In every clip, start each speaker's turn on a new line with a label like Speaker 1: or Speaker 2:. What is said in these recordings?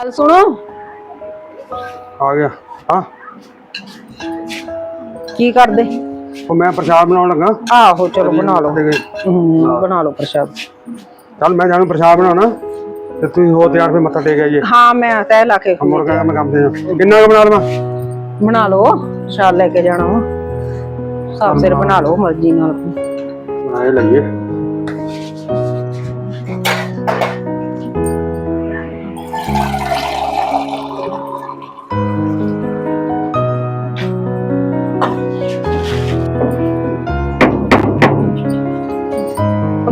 Speaker 1: ਗੱਲ ਸੁਣੋ।
Speaker 2: ਆ ਗਿਆ। ਹਾਂ।
Speaker 1: ਕੀ ਕਰਦੇ?
Speaker 2: ਉਹ ਮੈਂ ਪ੍ਰਸ਼ਾਦ ਬਣਾਉਣ ਲੱਗਾ।
Speaker 1: ਆਹੋ ਚਲੋ ਬਣਾ ਲਓ।
Speaker 2: ਤੇ
Speaker 1: ਬਣਾ ਲਓ ਪ੍ਰਸ਼ਾਦ।
Speaker 2: ਚੱਲ ਮੈਂ ਜਾਣਾ ਪ੍ਰਸ਼ਾਦ ਬਣਾਉਣਾ। ਤੇ ਤੁਸੀਂ ਹੋ ਤਿਆਰ ਫਿਰ ਮੱਥਾ ਟੇਕ ਆਈਏ।
Speaker 1: ਹਾਂ ਮੈਂ ਤੈ ਲਾ ਕੇ
Speaker 2: ਮੁੜ ਕੇ ਮੈਂ ਕੰਮ ਤੇ ਕਿੰਨਾ ਕੁ ਬਣਾ ਲਵਾਂ?
Speaker 1: ਬਣਾ ਲਓ। ਪ੍ਰਸ਼ਾਦ ਲੈ ਕੇ ਜਾਣਾ ਵਾ। ਸਾਫ਼ ਸਿਰ ਬਣਾ ਲਓ ਮਰਜ਼ੀ ਨਾਲ।
Speaker 2: ਬਣਾਏ ਲਈਏ।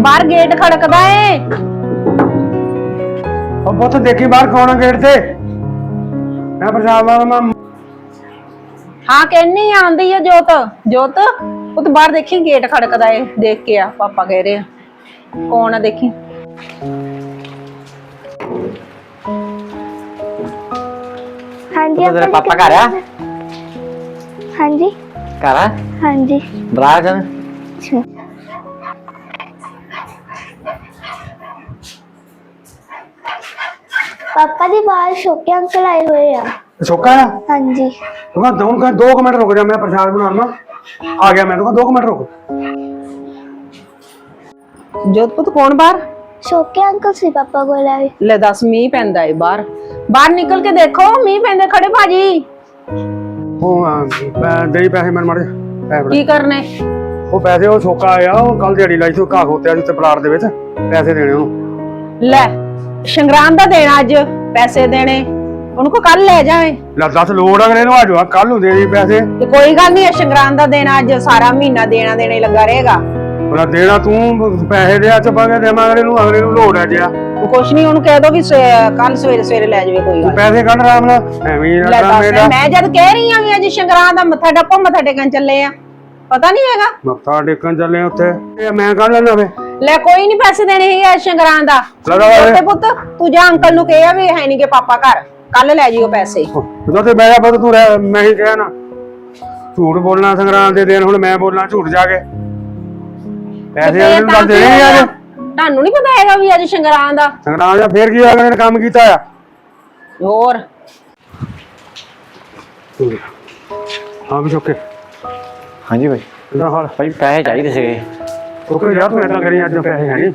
Speaker 1: ਬਾਹਰ ਗੇਟ ਖੜਕਦਾ ਏ।
Speaker 2: ਉਹ ਪੁੱਤ ਦੇਖੀ ਬਾਹਰ ਕੌਣ ਆ ਗੇਟ ਤੇ? ਮੈਂ ਪ੍ਰਸ਼ਾਦ ਬਣਾਉਣਾ ਮੈਂ
Speaker 1: ਹਾਂ ਕਹਿੰਨੀ ਆਂਦੀ ਆ ਜੋਤ। ਜੋਤ ਉਹ ਤਾਂ ਬਾਹਰ ਦੇਖੀ ਗੇਟ ਖੜਕਦਾ ਏ ਦੇਖ ਕੇ ਆ ਪਾਪਾ ਕਹਿ ਰਹੇ ਆ। ਕੌਣ ਆ ਦੇਖੀ?
Speaker 3: ਹਾਂਜੀ
Speaker 4: ਤੇਰੇ
Speaker 3: ਅੰਕਲ
Speaker 4: ਪਾਪਾ ਘਰ ਆ?
Speaker 3: ਹਾਂਜੀ।
Speaker 4: ਘਰ ਆ?
Speaker 3: ਹਾਂਜੀ।
Speaker 4: ਬਰਾ ਜਨ
Speaker 3: ਅੱਛਾ। ਪਾਪਾ ਦੀ ਬਾਹਰ ਸ਼ੋਕੇ ਅੰਕਲ ਆਏ ਹੋਏ ਆ।
Speaker 2: ਸੋਕਾ ਆ
Speaker 3: ਹਾਂਜੀ।
Speaker 2: ਤੂੰ ਕਹ ਦੋ ਕਹ 2 ਮਿੰਟ ਰੁਕ ਜਾ ਮੈਂ ਪ੍ਰਸ਼ਾਦ ਬਣਾਉਣਾ ਆ ਗਿਆ ਮੈਂ ਤੂੰ ਕਹ 2 ਮਿੰਟ ਰੁਕ।
Speaker 1: ਜੋਤ ਪੁੱਤ ਕੌਣ ਬਾਹਰ?
Speaker 3: ਸ਼ੋਕੇ ਅੰਕਲ ਸੀ ਪਾਪਾ ਕੋਲ ਆਏ।
Speaker 1: ਲੈ ਦੱਸ ਮੀਂਹ ਪੈਂਦਾ ਏ ਬਾਹਰ। ਬਾਹਰ ਨਿਕਲ ਕੇ ਦੇਖੋ ਮੀਂਹ ਪੈਂਦੇ ਖੜੇ ਭਾਜੀ।
Speaker 2: ਉਹ ਦੇਈ ਪੈਸੇ ਮੈਨੂੰ ਮੜ।
Speaker 1: ਕੀ ਕਰਨੇ?
Speaker 2: ਉਹ ਪੈਸੇ ਉਹ ਸੋਕਾ ਆਇਆ ਉਹ ਕੱਲ ਦਿਹਾੜੀ ਲਾਈ ਸੀ ਘਾਹ ਖੋਤਿਆ ਸੀ ਤੇ ਪਲਾਟ ਦੇ ਵਿੱਚ। ਪੈਸੇ ਦੇਣੇ ਉਹਨੂੰ।
Speaker 1: ਲੈ ਸ਼ੰਗਰਾਨ ਦਾ ਦੇਣਾ ਅੱਜ ਪੈਸੇ ਦੇਣੇ। ਉਹਨੂੰ ਕੋ ਕੱਲ ਲੈ ਜਾਵੇਂ।
Speaker 2: ਲੈ ਦੱਸ ਲੋੜ ਅਗਲੇ ਨੂੰ ਆ ਜਾਵਾ ਕੱਲ ਨੂੰ ਦੇ ਦੀ ਪੈਸੇ।
Speaker 1: ਤੇ ਕੋਈ ਗੱਲ ਨਹੀਂ ਸ਼ੰਗਰਾਨ ਦਾ ਦੇਣਾ ਅੱਜ ਸਾਰਾ ਮਹੀਨਾ ਦੇਣਾ ਦੇਣੇ ਲੱਗਾ ਰਹੇਗਾ।
Speaker 2: ਉਹਦਾ ਦੇਣਾ ਤੂੰ ਪੈਸੇ ਦੇ ਚ ਪਾ ਕੇ ਦੇਵਾਂ ਅਗਲੇ ਨੂੰ ਅਗਲੇ ਨੂੰ ਲੋੜ ਹੈ ਜਿਆ
Speaker 1: ਉਹ ਕੁਛ ਨਹੀਂ ਉਹਨੂੰ ਕਹਿ ਦੋ ਵੀ ਕੱਲ ਸਵੇਰੇ ਸਵੇਰੇ ਲੈ ਜਾਵੇ ਕੋਈ ਗੱਲ।
Speaker 2: ਪੈਸੇ ਕੱਢ ਆਰਾਮ ਨਾਲ ਐਵੇਂ ਹੀ ਨਾ
Speaker 1: ਲੈ ਦੱਸ
Speaker 2: ਦਾ
Speaker 1: ਮੈਂ ਜਦ ਕਹਿ ਰਹੀ ਆ ਵੀ ਅੱਜ ਸ਼ੰਗਰਾਨ ਦਾ ਮੱਥਾ ਡੱਪੋ ਮੱਥਾ ਟੇਕਣ ਚੱਲੇ ਆ। ਪਤਾ ਨਹੀਂ ਹੈਗਾ।
Speaker 2: ਮੱਥਾ ਟੇਕਣ ਚੱਲੇ ਉੱਥੇ। ਇਹ ਮੈਂ ਕੱਢ ਲੈਣਾ ਵੇ
Speaker 1: ਲੈ ਕੋਈ ਨਹੀਂ ਪੈਸੇ ਦੇਣੇ ਹੈਗੇ ਅੱਜ ਸ਼ੰਗਰਾਨ ਦਾ। ਛੋਟੇ ਪੁੱਤ ਤੂੰ ਜਾ ਅੰਕਲ ਨੂੰ ਕਹਿਆ ਵੀ ਹੈ ਨਹੀਂ ਕਿ ਪਾਪਾ ਘਰ। ਕੱਲ ਲੈ ਜਿਓ ਪੈਸੇ।
Speaker 2: ਜਦੋਂ ਤੇ ਬਹਿ ਜਾ ਪੁੱਤ ਤੂੰ ਰਹਿ- ਮੈਂ ਹੀ ਕਿਹਾ ਨਾ ਝੂਠ ਬੋਲਣਾ ਸੰਗਰਾਮ ਦੇ ਦਿਨ ਹੁਣ ਮੈਂ ਬੋਲਣਾ ਝੂਠ ਜਾ ਕੇ। ਪੈਸੇ
Speaker 1: ਤੇ
Speaker 2: ਅਗਲੇ ਨੂੰ
Speaker 1: ਤਾਂ
Speaker 2: ਤਾਂ ਦੇਣੇ
Speaker 1: ਤੁਹਾਨੂੰ ਨਹੀਂ ਪਤਾ ਹੈਗਾ ਵੀ ਅੱਜ ਸ਼ੰਗਰਾਨ ਦਾ
Speaker 2: ਸੰਗਰਾਮ ਦਾ ਫੇਰ ਕੀ ਹੋਇਆ ਅਗਲੇ ਨੇ ਕੰਮ ਕੀਤਾ ਆ?
Speaker 1: ਹੋਰ।
Speaker 2: ਹਾਂ ਵੀ ਚੁੱਕੇ
Speaker 4: ਹਾਂਜੀ ਭਾਈ
Speaker 2: ਇਹਦਾ ਹਾਲ।
Speaker 4: ਭਾਈ ਪੈਸੇ ਚਾਹੀਦੇ ਸੀਗੇ।
Speaker 2: ਓਕੇ ਯਾਰ ਤੂੰ ਏਦਾਂ ਕਰੀ ਅੱਜ ਪੈਸੇ ਹੈ ਨਹੀਂ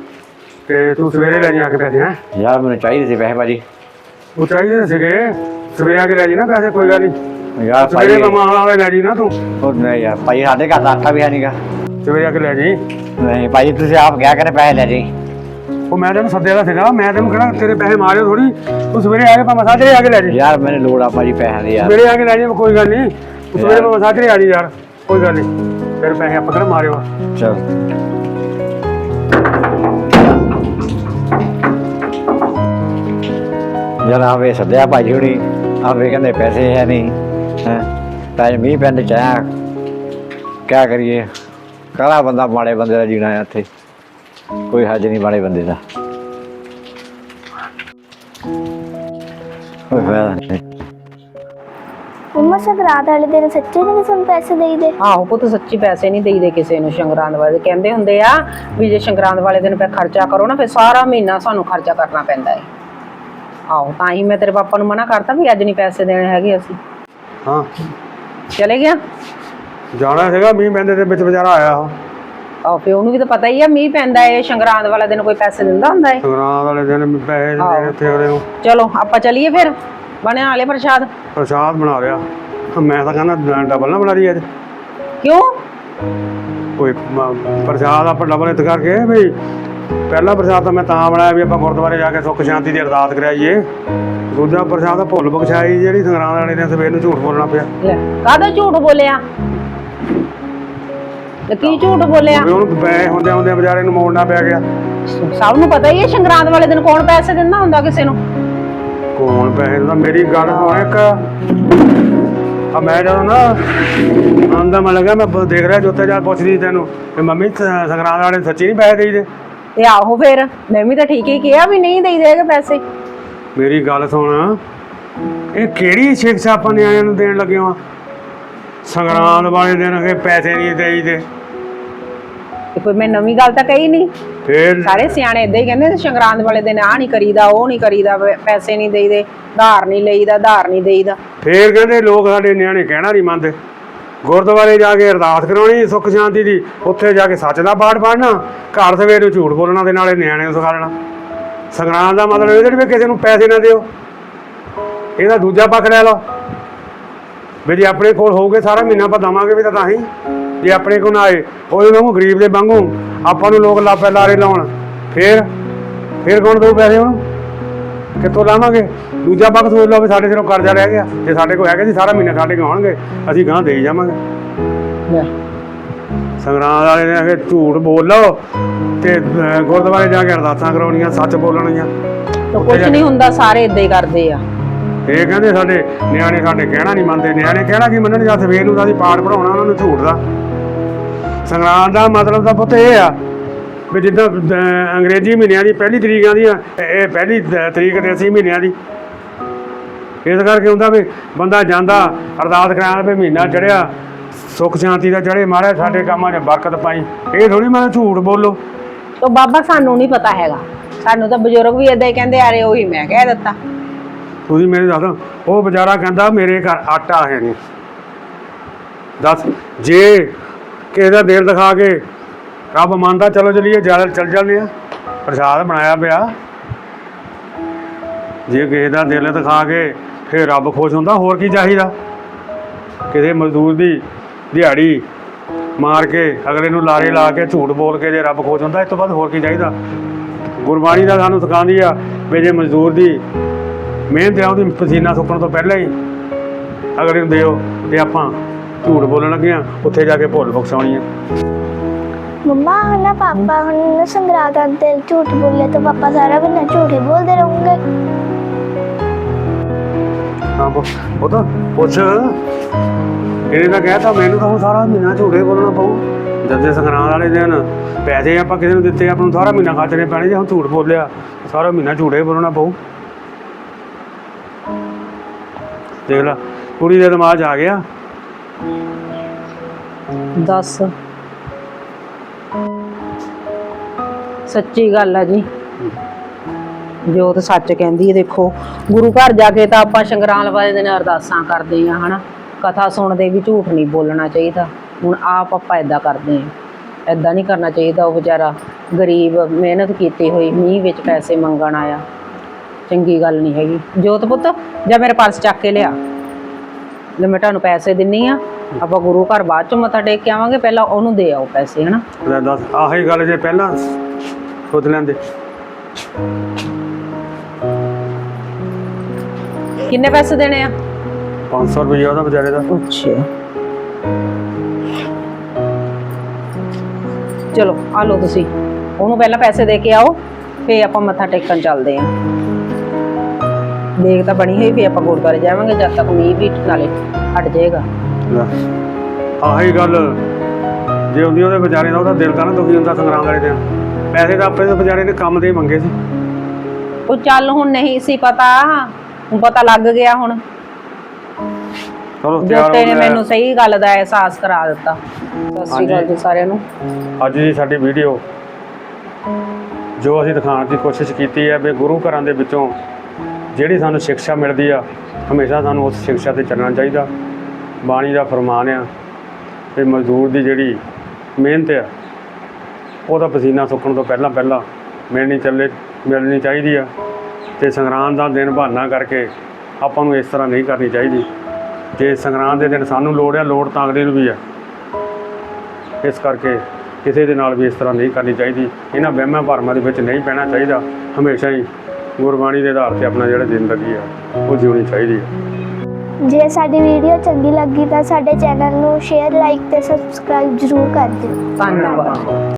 Speaker 2: ਤੇ ਤੂੰ ਸਵੇਰੇ ਲੈ ਜਾ ਕੇ ਪੈਸੇ ਹੈ?
Speaker 4: ਯਾਰ ਮੈਨੂੰ ਚਾਹੀਦੇ ਸੀ ਪੈਸੇ ਭਾਜੀ।
Speaker 2: ਉਹ ਚਾਹੀਦੇ ਸੀਗੇ। ਸਵੇਰੇ ਆ ਕੇ ਲੈ ਜੀ ਨਾ ਪੈਸੇ ਕੋਈ ਗੱਲ ਨਹੀਂ
Speaker 4: ਯਾਰ
Speaker 2: ਸਵੇਰੇ ਮਮਾਂ ਵਾਲੇ ਲੈ ਜੀ ਨਾ ਤੂੰ।
Speaker 4: ਉਹ ਨਹੀਂ ਯਾਰ ਭਾਈ ਸਾਡੇ ਘਰ ਦਾ ਆਟਾ ਵੀ ਹੈ ਨਹੀਂਗਾ
Speaker 2: ਸਵੇਰੇ ਆ ਕੇ ਲੈ ਜੀ।
Speaker 4: ਨਹੀਂ ਭਾਈ ਤੁਸੀਂ ਆਪ ਕਿਹਾ ਕਰੇ ਪੈਸੇ ਲੈ ਜੀ।
Speaker 2: ਉਹ ਮੈਂ ਤੈਨੂੰ ਸੱਦਿਆ ਦਾ ਸੀਗਾ ਮੈਂ ਤੈਨੂੰ ਕਿਹੜਾ ਤੇਰੇ ਪੈਸੇ ਮਾਰਿਓ ਥੋੜੀ ਤੂੰ ਸਵੇਰੇ ਆ ਕੇ ਭਾਵੇਂ ਸਾਜਰੇ ਆ ਕੇ ਲੈ ਜੀ।
Speaker 4: ਯਾਰ ਮੈਨੂੰ ਲੋੜ ਆ ਭਾਜੀ ਪੈਸਿਆਂ ਦੀ ਯਾਰ।
Speaker 2: ਸਵੇਰੇ ਆ ਕੇ ਲੈ ਜੀ ਕੋਈ ਗੱਲ ਨਹੀਂ ਤੂੰ ਸਵੇਰੇ ਭਾਵੇਂ ਸਾਜਰੇ ਆ ਜੀ ਯਾਰ ਕੋਈ ਗੱਲ ਨਹੀਂ ਤੇਰੇ ਪੈਸੇ ਆਪਾਂ ਕਿਹੜਾ ਮਾਰਿਓ ਆ।
Speaker 4: ਚਲ। ਯਾਰ ਆਵੇ ਸੱਦਿਆ ਭਾਜੀ ਹੁਣੀ ਆਵੇ ਕਹਿੰਦੇ ਪੈਸੇ ਹੈ ਨਹੀਂ ਹੈ। ਤਾਂ ਮੀਂਹ ਪੈਂਦੇ ਚਾਹ ਕਿਆ ਕਰੀਏ? ਕਾਲਾ ਬੰਦਾ ਮਾੜੇ ਬੰਦੇ ਦਾ ਜੀਣਾ ਹੈ ਇੱਥੇ? ਕੋਈ ਹੱਜ ਨਹੀਂ ਮਾੜੇ ਬੰਦੇ ਦਾ। ਕੋਈ ਫਾਇਦਾ ਨਹੀਂ।
Speaker 3: ਮੰਮਾ ਸੰਗਰਾਂਦ ਵਾਲੇ ਦਿਨ ਸੱਚੇ ਨੇ ਕਿਸੇ ਨੂੰ ਪੈਸੇ ਦੇਈਦੇ?
Speaker 1: ਆਹੋ ਪੁੱਤ ਸੱਚੀ ਪੈਸੇ ਨਹੀਂ ਦੇਈਦੇ ਕਿਸੇ ਨੂੰ ਸ਼ੰਗਰਾਂਦ ਵਾਲੇ ਕਹਿੰਦੇ ਹੁੰਦੇ ਆ ਵੀ ਜੇ ਸ਼ੰਗਰਾਂਦ ਵਾਲੇ ਦਿਨ ਪੈ ਖਰਚਾ ਕਰੋ ਨਾ ਫਿਰ ਸਾਰਾ ਮਹੀਨਾ ਸਾਨੂੰ ਖਰਚਾ ਕਰਨਾ ਪੈਂਦਾ ਹੈ ਆਹੋ ਤਾਂ ਹੀ ਮੈਂ ਤੇਰੇ ਪਾਪਾ ਨੂੰ ਮਨਾ ਕਰਤਾ ਵੀ ਅੱਜ ਨਹੀਂ ਪੈਸੇ ਦੇਣੇ ਹੈਗੇ ਅਸੀਂ।
Speaker 2: ਹਾਂ।
Speaker 1: ਚਲੇ ਗਿਆ?
Speaker 2: ਜਾਣਾ ਸੀਗਾ ਮੀਂਹ ਪੈਂਦੇ ਦੇ ਵਿੱਚ ਵਿਚਾਰਾ ਆਇਆ ਉਹ।
Speaker 1: ਆਹੋ ਫਿਰ ਉਹਨੂੰ ਵੀ ਤਾਂ ਪਤਾ ਹੀ ਆ ਮੀਂਹ ਪੈਂਦਾ ਏ ਸ਼ੰਗਰਾਂਦ ਵਾਲੇ ਦਿਨ ਕੋਈ ਪੈਸੇ ਦਿੰਦਾ ਹੁੰਦਾ ਏ।
Speaker 2: ਸੰਗਰਾਮ ਵਾਲੇ ਦਿਨ ਪੈਸੇ ਦੇਣੇ ਉੱਥੇ ਉਹਦੇ ਨੂੰ।
Speaker 1: ਚਲੋ ਆਪਾਂ ਚੱਲੀਏ ਫਿਰ। ਬਣਿਆ ਵਾਲੇ ਪ੍ਰਸ਼ਾਦ?
Speaker 2: ਪ੍ਰਸ਼ਾਦ ਬਣਾ ਲਿਆ। ਮੈਂ ਤਾਂ ਕਹਿੰਦਾ ਡਬਲ ਨਾ ਬਣਾ ਲਈ ਅੱਜ।
Speaker 1: ਕਿਉਂ?
Speaker 2: ਕੋਈ ਮ- ਪ੍ਰਸ਼ਾਦ ਆਪਾਂ ਡਬਲ ਇੱਤ ਕਰਕੇ ਵੀ ਪਹਿਲਾ ਪ੍ਰਸ਼ਾਦ ਤਾਂ ਮੈਂ ਤਾਂ ਬਣਾਇਆ ਵੀ ਆਪਾਂ ਗੁਰਦੁਆਰੇ ਜਾ ਕੇ ਸੁੱਖ ਸ਼ਾਂਤੀ ਦੀ ਅਰਦਾਸ ਕਰਾਈਏ। ਦੂਜਾ ਪ੍ਰਸ਼ਾਦ ਭੁੱਲ ਬਖਸ਼ਾਈ ਜਿਹੜੀ ਸੰਗਰਾਮ ਵਾਲੇ ਦਿਨ ਸਵੇਰ ਨੂੰ ਝੂਠ ਬੋਲਣਾ ਪਿਆ।
Speaker 1: ਲੈ ਕਾਹਦਾ ਝੂਠ ਬੋਲਿਆ? ਤੇ ਕੀ ਝੂਠ ਬੋਲਿਆ?
Speaker 2: ਵੀ ਉਹਨੂੰ ਪੈ ਹੁੰਦੇ ਹੁੰਦੇ ਵਿਚਾਰੇ ਨੂੰ ਮੋੜਨਾ ਪਿਆ ਗਿਆ।
Speaker 1: ਸਭ ਨੂੰ ਪਤਾ ਹੀ ਹੈ ਸ਼ੰਗਰਾਂਦ ਵਾਲੇ ਦਿਨ ਕੌਣ ਪੈਸੇ ਦਿੰਦਾ ਹੁੰਦਾ ਕਿਸੇ ਨੂੰ।
Speaker 2: ਕੌਣ ਪੈਸੇ ਦਾ ਮੇਰੀ ਗੱਲ ਸੁਣ ਇੱਕ। ਆ ਮੈਂ ਜਦੋਂ ਨਾ ਆਂਦਾ ਮੈਂ ਲੱਗਾ ਮੈਂ ਬ- ਦੇਖ ਰਿਹਾ ਜੋਤੇ ਜਾ ਪੁੱਛਦੀ ਤੈਨੂੰ ਕਿ ਮੰਮੀ ਸ- ਸੰਗਰਾਮ ਵਾਲੇ ਨੂੰ ਸੱਚੀ ਨਹੀਂ ਪੈਸੇ ਦੇਈਦੇ?
Speaker 1: ਤੇ ਆਹੋ ਫਿਰ ਮੈਂ ਵੀ ਤਾਂ ਠੀਕ ਹੀ ਕਿਹਾ ਵੀ ਨਹੀਂ ਦੇਈ ਦੇਗੇ ਪੈਸੇ।
Speaker 2: ਮੇਰੀ ਗੱਲ ਸੁਣ ਇਹ ਕਿਹੜੀ ਸਿੱਖਿਆ ਆਪਾਂ ਨਿਆਣਿਆਂ ਨੂੰ ਦੇਣ ਲੱਗੇ ਹਾਂ? ਸੰਗਰਾਂਦ ਵਾਲੇ ਦਿਨ ਕੇ ਪੈਸੇ ਨਹੀਂ ਦੇਈਦੇ
Speaker 1: ਤੇ ਕੋਈ ਮੈਂ ਨਵੀਂ ਗੱਲ ਤਾਂ ਕਹੀ ਨਹੀਂ।
Speaker 2: ਫੇਰ?
Speaker 1: ਸਾਰੇ ਸਿਆਣੇ ਇਦਾਂ ਹੀ ਕਹਿੰਦੇ ਸੰਗਰਾਂਦ ਵਾਲੇ ਦਿਨ ਆਹ ਨਹੀਂ ਕਰੀਦਾ ਉਹ ਨਹੀਂ ਕਰੀਦਾ ਪੈਸੇ ਨਹੀਂ ਦੇਈਦੇ ਧਾਰ ਨਹੀਂ ਲਈਦਾ ਧਾਰ ਨਹੀਂ ਦੇਈਦਾ।
Speaker 2: ਫੇਰ ਕਹਿੰਦੇ ਲੋਕ ਸਾਡੇ ਨਿਆਣੇ ਕਹਿਣਾ ਨਹੀਂ ਮੰਨਦੇ। ਗੁਰਦੁਆਰੇ ਜਾ ਕੇ ਅਰਦਾਸ ਕਰਾਉਣੀ ਸੁੱਖ ਸ਼ਾਂਤੀ ਦੀ, ਉੱਥੇ ਜਾ ਕੇ ਸੱਚ ਦਾ ਪਾਠ ਪੜ੍ਹਨਾ, ਘਰ ਸਵੇਰ ਨੂੰ ਝੂਠ ਬੋਲਣਾ ਤੇ ਨਾਲੇ ਨਿਆਣੇ ਨੂੰ ਸਿਖਾ ਦੇਣਾ ਸੰਗਰਾਂਦ ਦਾ ਮਤਲਬ ਇਹ ਨਹੀਂ ਵੀ ਕਿਸੇ ਨੂੰ ਪੈਸੇ ਨਾ ਦਿਓ। ਇਹਦਾ ਦੂਜਾ ਪੱਖ ਲੈ ਲਓ। ਵੀ ਜੇ ਆਪਣੇ ਕੋਲ ਹੋਊਗੇ ਸਾਰਾ ਮਹੀਨਾ ਆਪਾਂ ਦਵਾਂਗੇ ਵੀ ਤਾਂ ਤਾਂ ਹੀ। ਜੇ ਆਪਣੇ ਕੋਲ ਨਾ ਆਏ, ਉਹਦੇ ਵਾਂਗੂ ਗਰੀਬ ਦੇ ਵਾਂਗੂ ਆਪਾਂ ਨੂੰ ਲੋਕ ਲਾਪੇ ਲਾਰੇ ਲਾਉਣ। ਫੇਰ ਫੇਰ ਕੌਣ ਦਊ ਪੈਸੇ ਉਹਨੂੰ? ਕਿੱਥੋਂ ਲਾਵਾਂਗੇ? ਦੂਜਾ ਪੱਖ ਸੋਚ ਲਓ ਵੀ ਸਾਡੇ ਸਿਰੋਂ ਕਰਜ਼ਾ ਰਹਿ ਗਿਆ। ਜੇ ਸਾਡੇ ਕੋਲ ਹੈਗਾ ਜੀ ਸਾਰਾ ਮਹੀਨਾ ਸਾਡੇ ਕੋਲ ਆਉਣਗੇ। ਅਸੀਂ ਗਾਂ ਦੇਈ ਜਾਵਾਂਗੇ।
Speaker 1: ਲੈ,
Speaker 2: ਸੰਗਰਾਂਦ ਵਾਲੇ ਨੇ ਆਖੇ ਝੂਠ ਬੋਲ ਲਓ ਤੇ ਅਹ, ਗੁਰਦੁਆਰੇ ਜਾ ਕੇ ਅਰਦਾਸਾਂ ਕਰਾਉਣੀਆਂ ਸੱਚ ਬੋਲਣੀਆਂ।
Speaker 1: ਤਾਂ ਕੁਝ ਨਹੀਂ ਹੁੰਦਾ ਸਾਰੇ ਇਦਾਂ ਹੀ ਕਰਦੇ ਆ।
Speaker 2: ਇਹ ਕਹਿੰਦੇ ਸਾਡੇ ਨਿਆਣੇ ਸਾਡੇ ਕਹਿਣਾ ਨਹੀਂ ਮੰਨਦੇ। ਨਿਆਣੇ ਕਹਿਣਾ ਕੀ ਮੰਨਣ ਜਾਂ ਸਵੇਰ ਨੂੰ ਤਾਂ ਅਸੀਂ ਪਾਠ ਪੜਾਉਣਾ ਉਹਨਾਂ ਨੂੰ ਝੂਠ ਦਾ। ਸੰਗਰਾਂਦ ਦਾ ਮਤਲਬ ਤਾਂ ਪੁੱਤ ਇਹ ਆ ਵੀ ਜਿੱਦਾਂ ਅਹ, ਅੰਗਰੇਜ਼ੀ ਮਹੀਨਿਆਂ ਦੀ ਪਹਿਲੀ ਤਰੀਕਾਂ ਦੀਆਂ ਇਹ ਪਹਿਲੀ ਤ- ਤਰੀਕ ਤੇ ਅਸੀਂ ਮਹੀਨਿਆਂ ਦੀ। ਇਸ ਕਰਕੇ ਹੁੰਦਾ ਵੀ ਬੰਦਾ ਜਾਂਦਾ ਅਰਦਾਸ ਕਰਾਉਣ ਵੀ ਮਹੀਨਾ ਚੜਿਆ ਸੁੱਖ ਸ਼ਾਂਤੀ ਦਾ ਚੜੇ ਮਹਾਰਾਜ ਸਾਡੇ ਕੰਮਾਂ 'ਚ ਬਰਕਤ ਪਾਈ। ਇਹ ਥੋੜੀ ਮੈਂ ਝੂਠ ਬੋਲੋ।
Speaker 1: ਤਾਂ ਬਾਬਾ ਸਾਨੂੰ ਨਹੀਂ ਪਤਾ ਹੈਗਾ। ਸਾਨੂੰ ਤਾਂ ਬਜ਼ੁਰਗ ਵੀ ਇਦਾਂ ਹੀ ਕਹਿੰਦੇ ਅਰੇ ਉਹੀ ਮੈਂ ਕਹਿ ਦਿੱਤਾ।
Speaker 2: ਤੁਸੀਂ ਮੇਰੇ ਦੱਸ ਉਹ ਵਿਚਾਰਾ ਕਹਿੰਦਾ ਮੇਰੇ ਘਰ ਆਟਾ ਹੈ ਨਹੀਂ ਦੱਸ ਜੇ ਕਿਸੇ ਦਾ ਦਿਲ ਦਿਖਾ ਕੇ ਰੱਬ ਮੰਨਦਾ, ਚਲੋ ਚਲੀਏ ਚੱਲ ਚੱਲ ਜਾਂਦੇ ਆ। ਪ੍ਰਸ਼ਾਦ ਬਣਾਇਆ ਪਿਆ। ਜੇ ਕਿਸੇ ਦਾ ਦਿਲ ਦਿਖਾ ਕੇ ਫਿਰ ਰੱਬ ਖੁਸ਼ ਹੁੰਦਾ, ਹੋਰ ਕੀ ਚਾਹੀਦਾ? ਕਿਸੇ ਮਜ਼ਦੂਰ ਦੀ ਦਿਹਾੜੀ ਮਾਰ ਕੇ, ਅਗਲੇ ਨੂੰ ਲਾਰੇ ਲਾ ਕੇ, ਝੂਠ ਬੋਲ ਕੇ ਜੇ ਰੱਬ ਖੁਸ਼ ਹੁੰਦਾ, ਇਸ ਤੋਂ ਬਾਅਦ ਹੋਰ ਕੀ ਚਾਹੀਦਾ? ਗੁਰਬਾਣੀ ਦਾ ਸਾਨੂੰ ਸਿਖਾਉਂਦੀ ਆ ਵੀ ਜੇ ਮਜ਼ਦੂਰ ਦੀ ਮਿਹਨਤ ਆ, ਉਹਦੀ ਪਸੀਨਾ ਸੁੱਕਣ ਤੋਂ ਪਹਿਲਾਂ ਹੀ ਅਗਲੇ ਨੂੰ ਦਿਓ ਤੇ ਆਪਾਂ ਝੂਠ ਬੋਲਣ ਲੱਗੇ ਆ ਉੱਥੇ ਜਾ ਕੇ ਭੁੱਲ ਬਖਸ਼ਾਉਣੀ ਆ।
Speaker 3: ਮੰਮਾ ਹੁਣ ਨਾ ਪਾਪਾ ਹੁਣ ਸੰਗਰਾਂਦ ਦਾ ਦਿਨ ਝੂਠ ਬੋਲੇ ਤਾਂ ਪਾਪਾ ਸਾਰਾ ਮਹੀਨਾ ਝੂਠ ਹੀ ਬੋਲਦੇ ਰਹੋਗੇ।
Speaker 2: ਹਾਂ ਪੁ- ਉਹ ਤਾਂ ਪੁੱਛ। ਇਹਨੇ ਤਾਂ ਕਹਿਤਾ ਮੈਨੂੰ ਤਾਂ ਹੁਣ ਸਾਰਾ ਮਹੀਨਾ ਝੂਠੇ ਬੋਲਣਾ ਪਊ। ਜਦ ਦੇ ਸੰਗਰਾਂਦ ਵਾਲੇ ਦਿਨ ਪੈਸੇ ਆਪਾਂ ਕਿਸੇ ਨੂੰ ਦਿੱਤੇ ਆਪਾਂ ਨੂੰ ਸਾਰਾ ਮਹੀਨਾ ਖਰਚਣੇ ਪੈਣੇ ਜੇ ਹੁਣ ਝੂਠ ਬੋਲਿਆ ਸਾਰਾ ਮਹੀਨਾ ਝੂਠੇ ਬੋਲਣਾ ਪਊ। ਦੇਖ ਲੈ ਕੁੜੀ ਦੇ ਦਿਮਾਗ 'ਚ ਆ ਗਿਆ।
Speaker 1: ਦੱਸ। ਸੱਚੀ ਗੱਲ ਆ ਜੀ। ਜੋਤ ਸੱਚ ਕਹਿੰਦੀ ਹੈ ਦੇਖੋ, ਗੁਰੂ ਘਰ ਜਾ ਕੇ ਤਾਂ ਆਪਾਂ ਸ਼ੰਗਰਾਲ ਵਾਲੇ ਦਿਨ ਅਰਦਾਸਾਂ ਕਰਦੇ ਆ, ਹਨਾ। ਕਥਾ ਸੁਣਦੇ ਵੀ ਝੂਠ ਨਹੀਂ ਬੋਲਣਾ ਚਾਹੀਦਾ। ਹੁਣ ਆਪ ਆਪਾਂ ਇਦਾਂ ਕਰਦੇ ਆ। ਇਦਾਂ ਨਹੀਂ ਕਰਨਾ ਚਾਹੀਦਾ ਉਹ ਵਿਚਾਰਾ। ਗਰੀਬ, ਮਿਹਨਤ ਕੀਤੀ ਹੋਈ, ਮੀਂਹ ਵਿੱਚ ਪੈਸੇ ਮੰਗਣ ਆਇਆ। ਚੰਗੀ ਗੱਲ ਨਹੀਂ ਹੈਗੀ। ਜੋਤ ਪੁੱਤ, ਜਾਂ ਮੇਰੇ ਪਰਸ ਚੱਕ ਕੇ ਲਿਆ। ਲੈ ਮੈਂ ਤੁਹਾਨੂੰ ਪੈਸੇ ਦਿੰਨੀ ਆ। ਆਪਾਂ ਗੁਰੂ ਘਰ ਬਾਅਦ ਚ ਮੱਥਾ ਟੇਕ ਕੇ ਆਵਾਂਗੇ ਪਹਿਲਾਂ ਉਹਨੂੰ ਦੇ ਆਓ ਪੈਸੇ ਹਨਾ?
Speaker 2: ਲੈ ਦੱਸ ਆਹੀ ਗੱਲ ਜੇ ਪਹਿਲਾਂ ਸੋਚ ਲੈਂਦੇ।
Speaker 1: ਕਿੰਨੇ ਪੈਸੇ ਦੇਣੇ ਆ?
Speaker 2: 500 ਰੁਪਏ ਉਹਦਾ ਵਿਚਾਰੇ ਦਾ।
Speaker 1: ਅੱਛਾ। ਚਲੋ ਆ ਲਓ ਤੁਸੀਂ। ਉਹਨੂੰ ਪਹਿਲਾਂ ਪੈਸੇ ਦੇ ਕੇ ਆਓ ਫੇ ਆਪਾਂ ਮੱਥਾ ਟੇਕਣ ਚੱਲਦੇ ਆਂ। ਦੇਖ ਤਾਂ ਬਣੀ ਹੋਈ ਫੇ ਆਪਾਂ ਗੁਰਦੁਆਰੇ ਜਾਵਾਂਗੇ ਜਦ ਤੱਕ ਮੀਂਹ ਵੀ ਨਾਲੇ ਹਟ ਜਾਏਗਾ।
Speaker 2: ਆਹੀ ਗੱਲ। ਜੇ ਹੁੰਦੀ ਉਹਦੇ ਵਿਚਾਰੇ ਦਾ ਉਹਦਾ ਦਿਲ ਤਾਂ ਨਾ ਦੁਖੀ ਹੁੰਦਾ ਸੰਗਰਾਮ ਵਾਲੇ ਦਿਨ। ਪੈਸੇ ਤਾਂ ਆਪੇ ਤਾਂ ਵਿਚਾਰੇ ਨੇ ਕੰਮ ਦੇ ਮੰਗੇ ਸੀ।
Speaker 1: ਉਹ ਚੱਲ ਹੁਣ ਨਹੀਂ ਸੀ ਪਤਾ। ਹੁਣ ਪਤਾ ਲੱਗ ਗਿਆ ਹੁਣ।
Speaker 2: ਚਲੋ ਤਿਆਰ
Speaker 1: ਜੋਤੇ ਨੇ। ਮੈਨੂੰ ਸਹੀ ਗੱਲ ਦਾ ਅਹਿਸਾਸ ਕਰਾ ਦਿੱਤਾ। ਸਤਿ ਸ਼੍ਰੀ ਅਕਾਲ ਜੀ ਸਾਰਿਆਂ ਨੂੰ।
Speaker 2: ਅੱਜ ਦੀ ਸਾਡੀ ਵੀਡੀਓ ਜੋ ਅਸੀਂ ਦਿਖਾਉਣ ਦੀ ਕੋਸ਼ਿਸ਼ ਕੀਤੀ ਹੈ ਵੀ ਗੁਰੂ ਘਰਾਂ ਦੇ ਵਿੱਚੋਂ ਜਿਹੜੀ ਸਾਨੂੰ ਸਿੱਖਿਆ ਮਿਲਦੀ ਆ ਹਮੇਸ਼ਾ ਸਾਨੂੰ ਉਸ ਸਿੱਖਿਆ ਤੇ ਚੱਲਣਾ ਚਾਹੀਦਾ। ਬਾਣੀ ਦਾ ਫਰਮਾਨ ਆ ਕਿ ਮਜ਼ਦੂਰ ਦੀ ਜਿਹੜੀ ਮਿਹਨਤ ਆ ਉਹਦਾ ਪਸੀਨਾ ਸੁੱਕਣ ਤੋਂ ਪਹਿਲਾਂ ਪਹਿਲਾਂ ਮਿਲਣੀ ਚੱਲੇ, ਮਿਲਣੀ ਚਾਹੀਦੀ ਆ ਤੇ ਸੰਗਰਾਂਦ ਦਾ ਦਿਨ ਬਹਾਨਾ ਕਰਕੇ ਆਪਾਂ ਨੂੰ ਇਸ ਤਰ੍ਹਾਂ ਨਹੀਂ ਕਰਨੀ ਚਾਹੀਦੀ। ਜੇ ਸੰਗਰਾਂਦ ਦੇ ਦਿਨ ਸਾਨੂੰ ਲੋੜ ਆ, ਲੋੜ ਤਾਂ ਅਗਲੇ ਨੂੰ ਵੀ ਆ। ਇਸ ਕਰਕੇ ਕਿਸੇ ਦੇ ਨਾਲ ਵੀ ਇਸ ਤਰ੍ਹਾਂ ਨਹੀਂ ਕਰਨੀ ਚਾਹੀਦੀ। ਇਹਨਾਂ ਵਹਿਮਾਂ ਭਰਮਾਂ ਦੇ ਵਿੱਚ ਨਹੀਂ ਪੈਣਾ ਚਾਹੀਦਾ। ਹਮੇਸ਼ਾ ਹੀ ਗੁਰਬਾਣੀ ਦੇ ਆਧਾਰ ਤੇ ਆਪਣਾ ਜਿਹੜਾ ਜ਼ਿੰਦਗੀ ਆ, ਉਹ ਜਿਉਣੀ ਚਾਹੀਦੀ ਹੈ
Speaker 3: ਜੇ ਸਾਡੀ ਵੀਡੀਓ ਚੰਗੀ ਲੱਗੀ ਤਾਂ ਸਾਡੇ ਚੈਨਲ ਨੂੰ ਸ਼ੇਅਰ ਲਾਈਕ ਤੇ ਸਬਸਕ੍ਰਾਈਬ ਜ਼ਰੂਰ ਕਰ ਦਿਓ।
Speaker 1: ਧੰਨਵਾਦ।